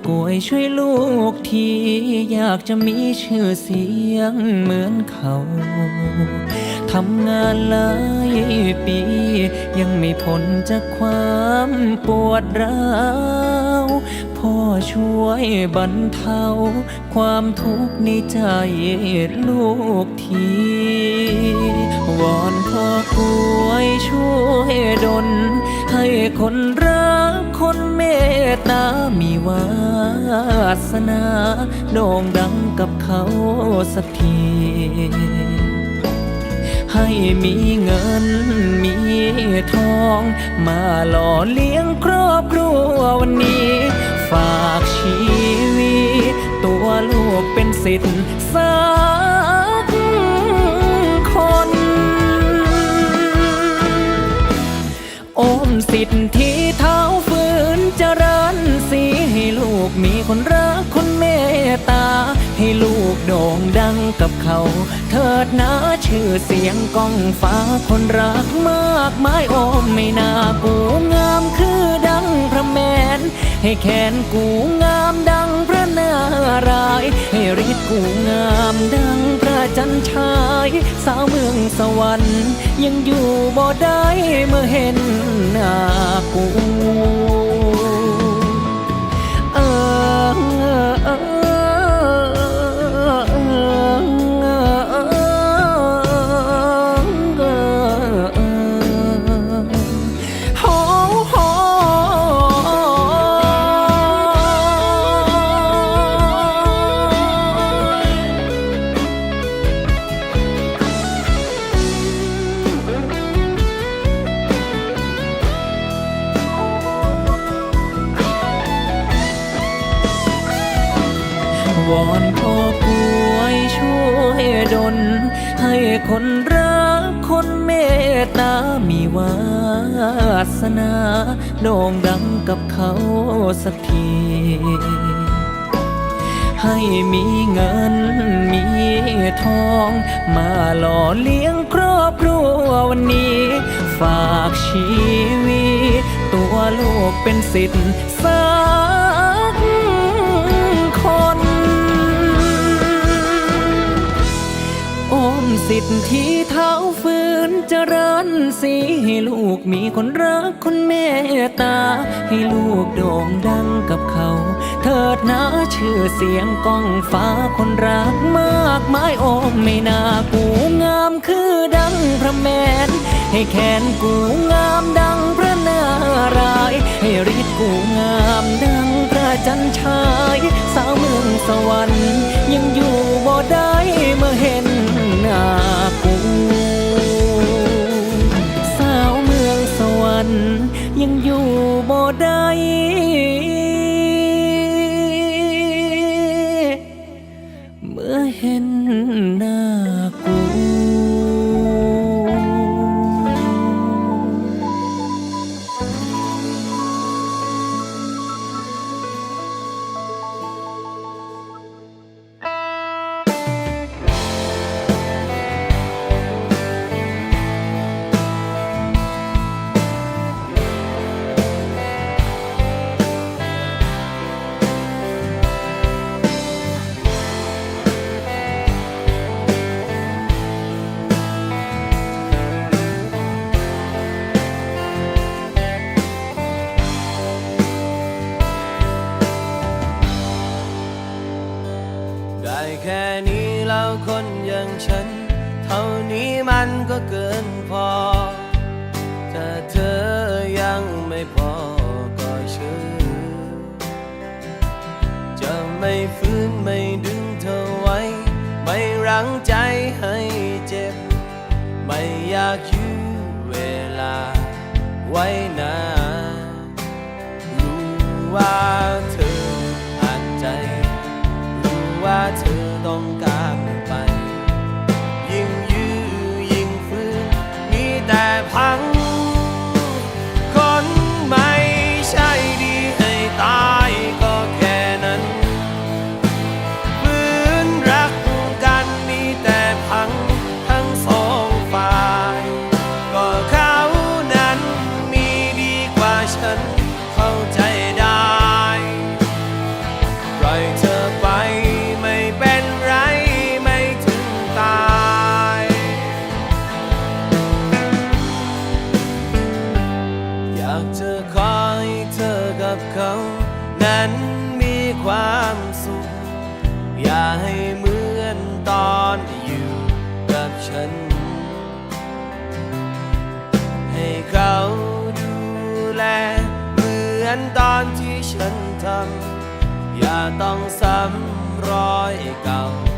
พ่อกวยช่วยลูกทีอยากจะมีชื่อเสียงเหมือนเขาทำงานหลายปี ยังไม่พ้นจากความปวดร้าวพ่อช่วยบรรเทา ความทุกข์ในใจลูกทีวอนพ่อกวยช่วยดลให้คน ตามีวาสนาโด่งดังกับเขาสักที ให้มีเงินมีทอง มาหล่อเลี้ยงครอบครัววันนี้ ฝากชีวิตตัวลูกเป็นสิทธิ์สักคนอมสิทธิ์ที่เท้าฝืน เจริญสีให้ลูกมีคนรักคนเมตตา ให้ลูกโด่งดังกับเขา เถิดนะชื่อเสียงก้องฟ้าคนรักมากมายโอมไม่น่ากูงามคือดังพระแมน ให้แขนกูงามดังพระนารายให้ฤทธิ์กูงามดังพระจันชาย สาวเมืองสวรรค์ ยังอยู่บ่ได้เมื่อเห็นหน้ากู เขาสักที ให้มีเงินมีทอง มาหล่อเลี้ยงครอบครัววันนี้ ฝากชีวิต ตัวลูกเป็นสิทธิ์สักคนอมสิทธิ์ที่เท้า เจริญสีให้ลูกมีคนรักคนเมตตา ให้ลูกโด่งดังกับเขา เถิดนะชื่อเสียงก้องฟ้าคนรักมากมายโอมไม่น่ากูงามคือดังพระแมน ให้แขนกูงามดังพระนารายให้ฤทธิ์กูงามดังพระจันชาย สาวเมืองสวรรค์ยังอยู่บ่ได้เมื่อเห็นหน้ากู ยังอยู่บ่ได้ ฉัน เท่านี้มันก็เกินพอแต่เธอยังไม่พอก็เชื่อจะไม่ฟื้นไม่ดึงเธอไว้ ไม่รั้งใจให้เจ็บ ไม่อยากยื้อเวลาไว้นานรู้ว่า อยเก่า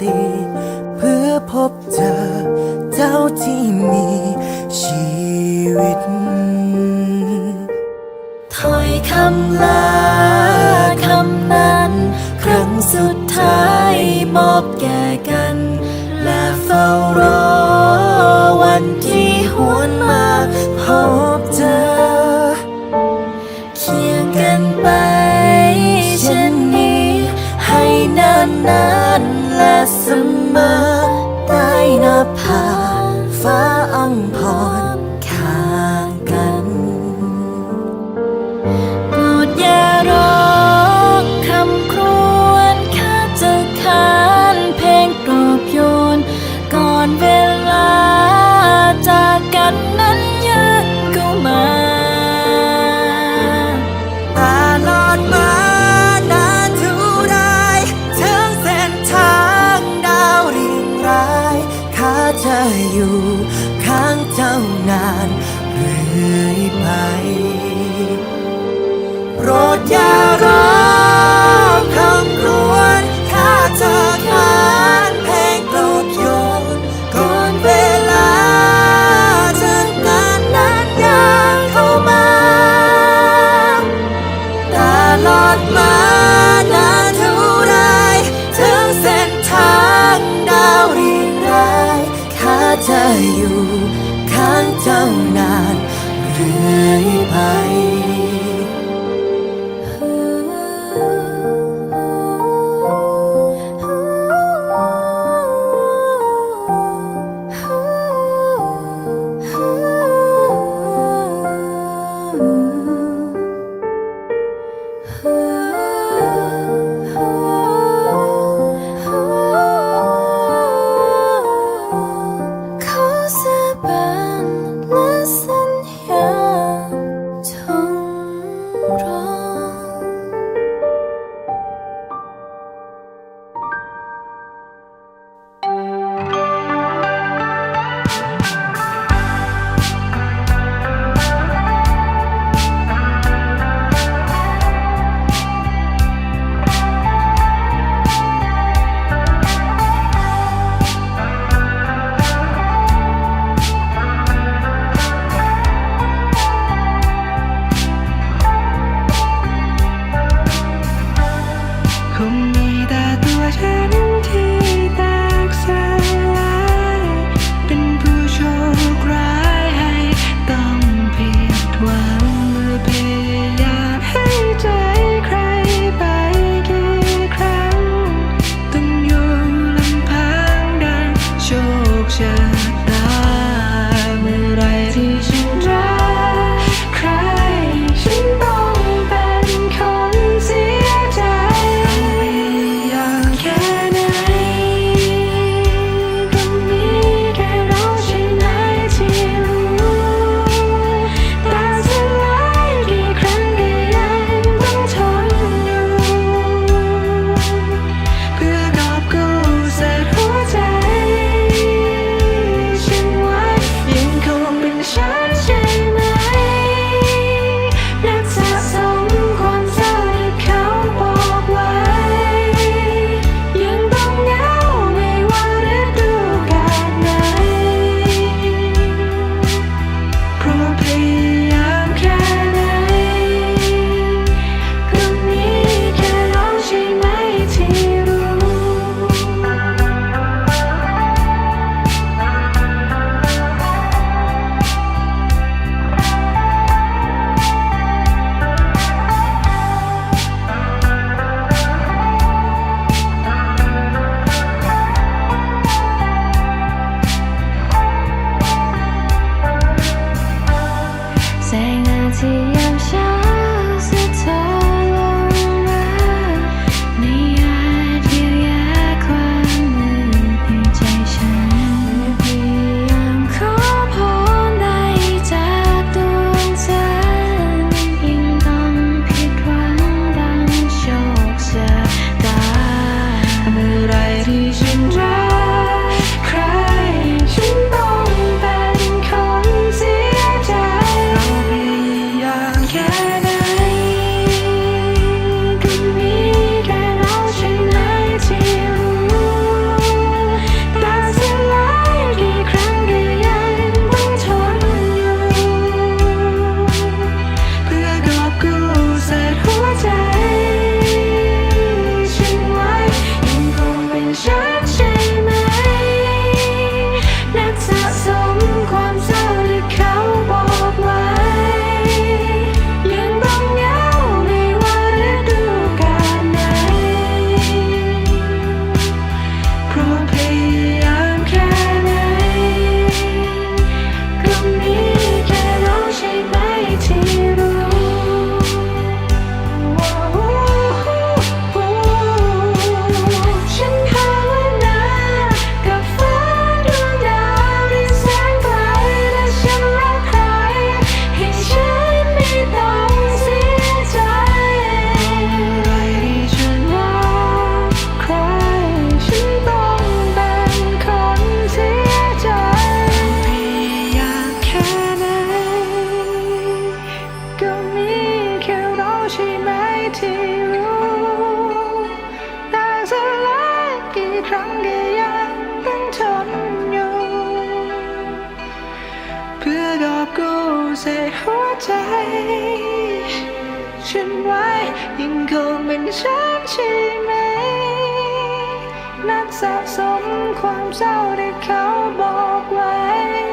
ติ เพื่อพบเจอเจ้าที่มีชีวิต ถ้อยคำลาคำนั้น ครั้งสุดท้ายมอบแก่กัน และเฝ้ารอวันที่หวนมาพบเจอ เคียงกันไป ยไป โปรดอย่ารอคำครวญถ้าเธอขานเพลงโปรดโยนก่อนเวลาจนนานนั้นยางเข้ามาตลอดมานานเท่าไรถึงเส้นทางดาวเรียงรายข้าจะอยู่ 这一拜ะสมความเศร้าที่เขาบอกไว้